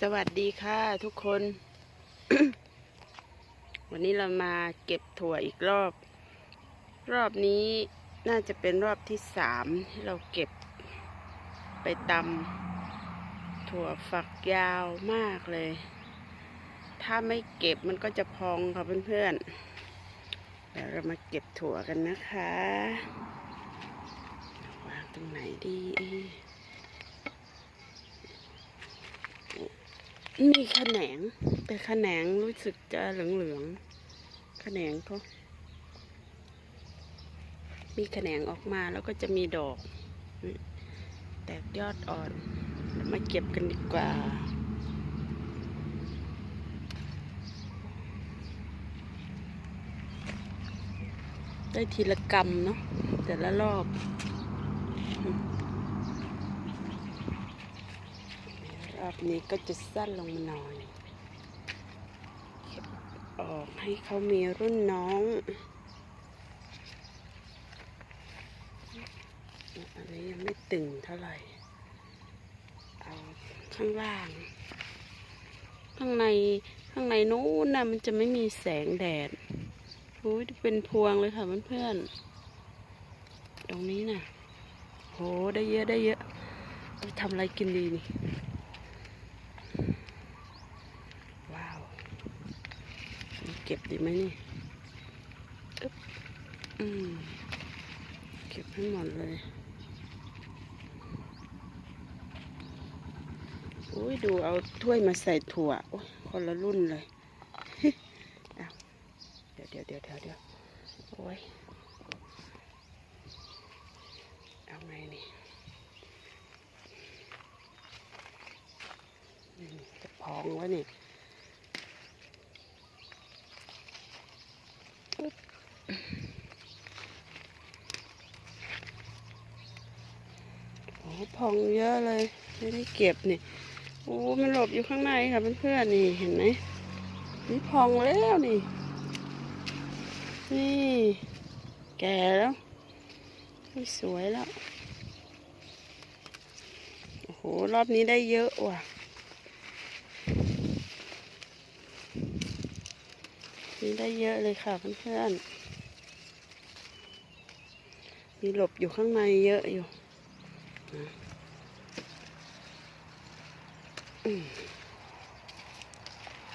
สวัสดีค่ะทุกคน วันนี้เรามาเก็บถั่วอีกรอบ รอบนี้น่าจะเป็นรอบที่สามที่เราเก็บไปตำถั่วฝักยาวมากเลย ถ้าไม่เก็บมันก็จะพองค่ะเพื่อนๆเดี๋ยวเรามาเก็บถั่วกันนะคะ วางตรงไหนดี มีขแขนงแต่ขแขนงรู้สึกจะเหลืองๆขแขนงเขามีแขนงออกมาแล้วก็จะมีดอก แตกยอดอ่อน มาเก็บกันดีกว่า ได้ทีละกรรมเนาะแต่ละรอบอืมร อบนี้ก็จะสั้นลงหน่อยเก็บออกให้เขามีรุ่นน้องอันนี้ยังไม่ตึงเท่าไหร่ เอาข้างล่าง ข้างในข้างในนู้นนะมันจะไม่มีแสงแดดโอ้ยเป็นพวงเลยค่ะเพื่อนๆ ตรงนี้น่ะโหได้เยอะได้เยอะทำอะไรกินดีนี่ ว้าวนี่ เก็บดีไหมนี่อึ๊บอืมเก็บให้หมดเลยอุ้ยดูเอาถ้วยมาใส่ถั่วโอ้ยคนละรุ่นเลยเอาเดี๋ยวเดี๋ยวเดี๋ยวเดี๋ยวเดี๋ยวโอ้ยเอาไงนี่จะพองวะนี่อุ๊บ โอ้พองเยอะเลยไม่ได้เก็บนี่โอ้มันหลบอยู่ข้างในค่ะเพื่อนๆนี่เห็นไหมนี่พองแล้วนี่ นี่ แก่แล้วไม่สวยแล้วโอ้โหรอบนี้ได้เยอะว่ะ นี่ได้เยอะเลยค่ะเพื่อนๆ มีหลบอยู่ข้างในเยอะอยู่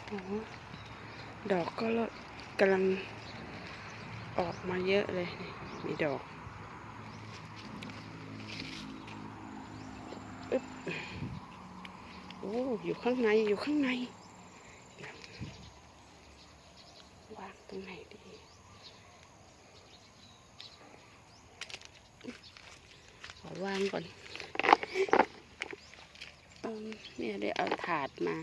โอ้ดอกก็กำลังออกมาเยอะเลย มีดอกอ๊บโอ้อยู่ข้างในอยู่ข้างใน วาง ตรงไหนดี ขอวางก่อนเอิ่มเนี่ยได้เอาถาดมา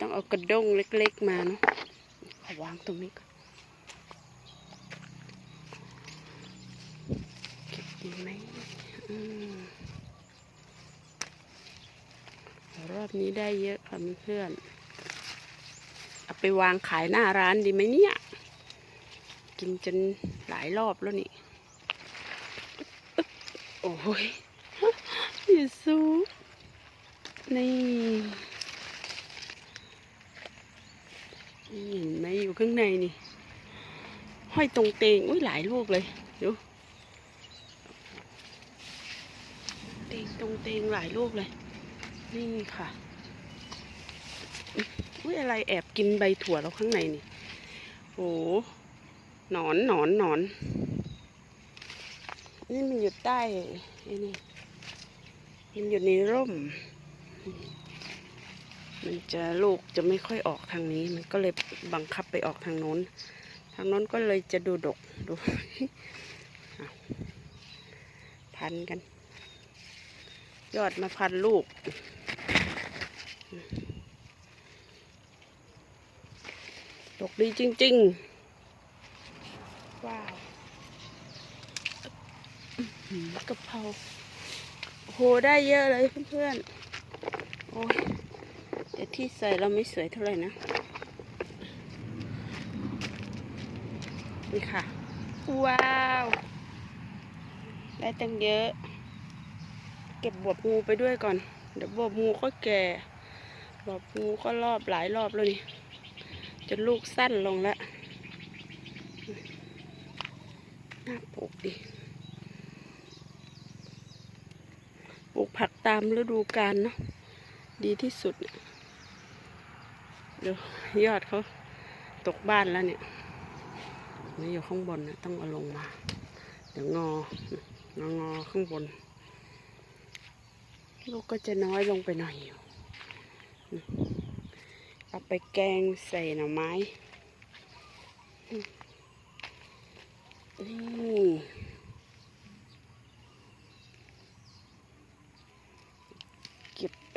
ต้องเอากระด้งเล็กๆมาเนาะขอวางตรงนี้ก่อนเก็บดีไหมอืมรอบนี้ได้เยอะค่ะเพื่อนเอาไปวางขายหน้าร้านดีไหมเนี่ย กินจนหลายรอบแล้วนี่ โอ้ยอย่าสู้นี่นี่เห็นไหมอยู่ข้างในนี่ ห้อยตรงเตงอุ้ยหลายลูกเลยดูเตงตรงเตงหลายลูกเลย นี่ค่ะ อุ้ยอะไรแอบกินใบถั่วเราข้างในนี่โอ้ หนอนหนอนหนอน นี่มันอยู่ใต้ไอ้นี่ มันอยู่ในร่ม มันจะลูกจะไม่ค่อยออกทางนี้ มันก็เลยบังคับไปออกทางโน้น ทางโน้นก็เลยจะดูดกดูพันกัน ยอดมาพันลูกดกดีจริง ๆ ว้าว หืม กะเพราโอ้โหได้เยอะเลยเพื่อนๆโอ้ยแต่ที่ใส่เราไม่สวยเท่าไหร่นะนี่ค่ะ ว้าว ได้ตั้งเยอะ เก็บบวบงูไปด้วยก่อน เดี๋ยวบวบงูก็แก่รอบงูก็รอบหลายรอบแล้วนี่จนลูกสั้นลงแล้วน่าปลูกดิ ป ลูกผักตามฤดูกาลเนาะดีที่สุดเดี๋ยวยอดเขาตกบ้านแล้วเนี่ยนี่อยู่ข้างบนนะต้องเอาลงมา เดี๋ยวงององอข้างบน ลูกก็จะน้อยลงไปหน่อยอยู่เอาไปแกงใส่หน่อไม้นี่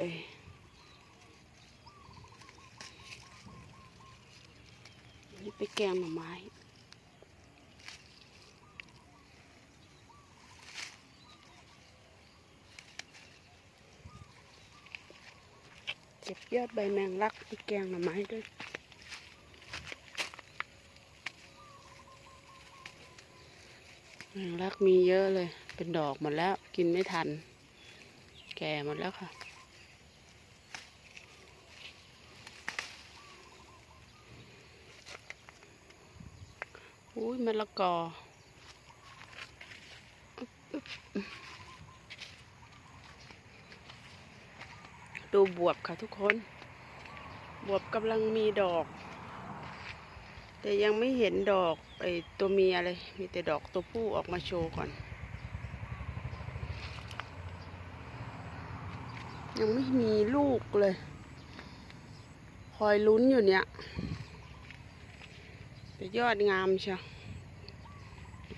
เก็บไปนี่ไปแกงหน่อไม้เก็บยอดใบแมงลักไปแกงหน่อไม้ด้วยแมงลักมีเยอะเลย เป็นดอกหมดแล้ว กินไม่ทัน แก่หมดแล้วค่ะ อุ้ยมะละกอดูบวบค่ะทุกคน บวบกำลังมีดอก แต่ยังไม่เห็นดอกไอตัวเมียเลยมีแต่ดอกตัวผู้ออกมาโชว์ก่อน ยังไม่มีลูกเลย คอยลุ้นอยู่เนี่ยแต่ยอดงามเชียว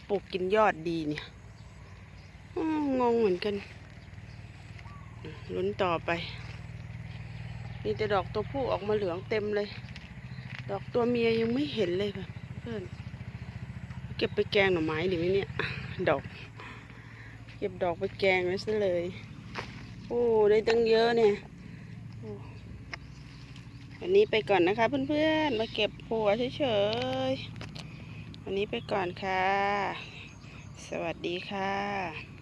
ปลูกกินยอดดีเนี่ยงงเหมือนกันลุ้นต่อไปมีแต่ดอกตัวผู้ออกมาเหลืองเต็มเลย ดอกตัวเมียยังไม่เห็นเลยค่ะเพื่อนเก็บไปแกงหน่อไม้ดีไหมเนี่ย ดอก เก็บดอกไปแกงไว้ซะเลย โอ้ได้ตั้งเยอะเนี่ยอ้วันนี้ไปก่อนนะคะเพื่อนๆ มาเก็บผัวเฉยๆ วันนี้ไปก่อนค่ะ สวัสดีค่ะ